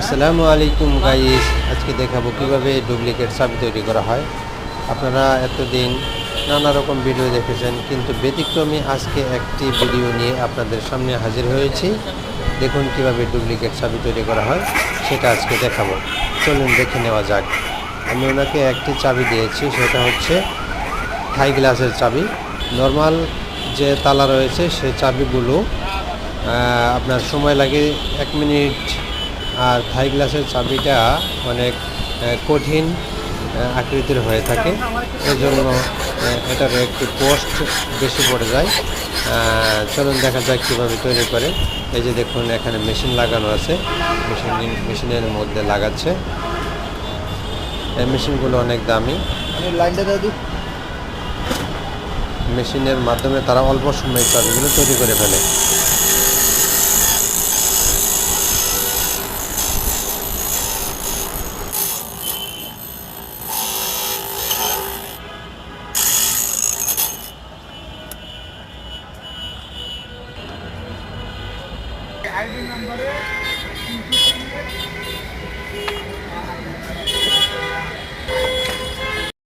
আসসালামু আলাইকুম গাইস, আজকে দেখাবো কীভাবে ডুপ্লিকেট চাবি তৈরি করা হয়। আপনারা এতদিন নানা রকম ভিডিও দেখেছেন, কিন্তু ব্যতিক্রমী আজকে একটি ভিডিও নিয়ে আপনাদের সামনে হাজির হয়েছি। দেখুন কীভাবে ডুপ্লিকেট চাবি তৈরি করা হয়, সেটা আজকে দেখাবো। চলুন দেখে নেওয়া যাক। আমি ওনাকে একটি চাবি দিয়েছি, সেটা হচ্ছে থাই গ্লাসের চাবি। নর্মাল যে তালা রয়েছে, সে চাবিগুলো আপনার সময় লাগে এক মিনিট আর থাই গ্লাসের চাবিটা অনেক কঠিন আকৃতির হয়ে থাকে। এই জন্য এটার একটু কষ্ট বেশি পড়ে যায়। চলুন দেখা যাক কীভাবে তৈরি করে। এই যে দেখুন এখানে মেশিন লাগানো আছে। মেশিন মেশিনের মধ্যে লাগাচ্ছে। এই মেশিনগুলো অনেক দামি। মেশিনের মাধ্যমে তারা অল্প সময়ে চাবিগুলো তৈরি করে ফেলে। আইডি নম্বরে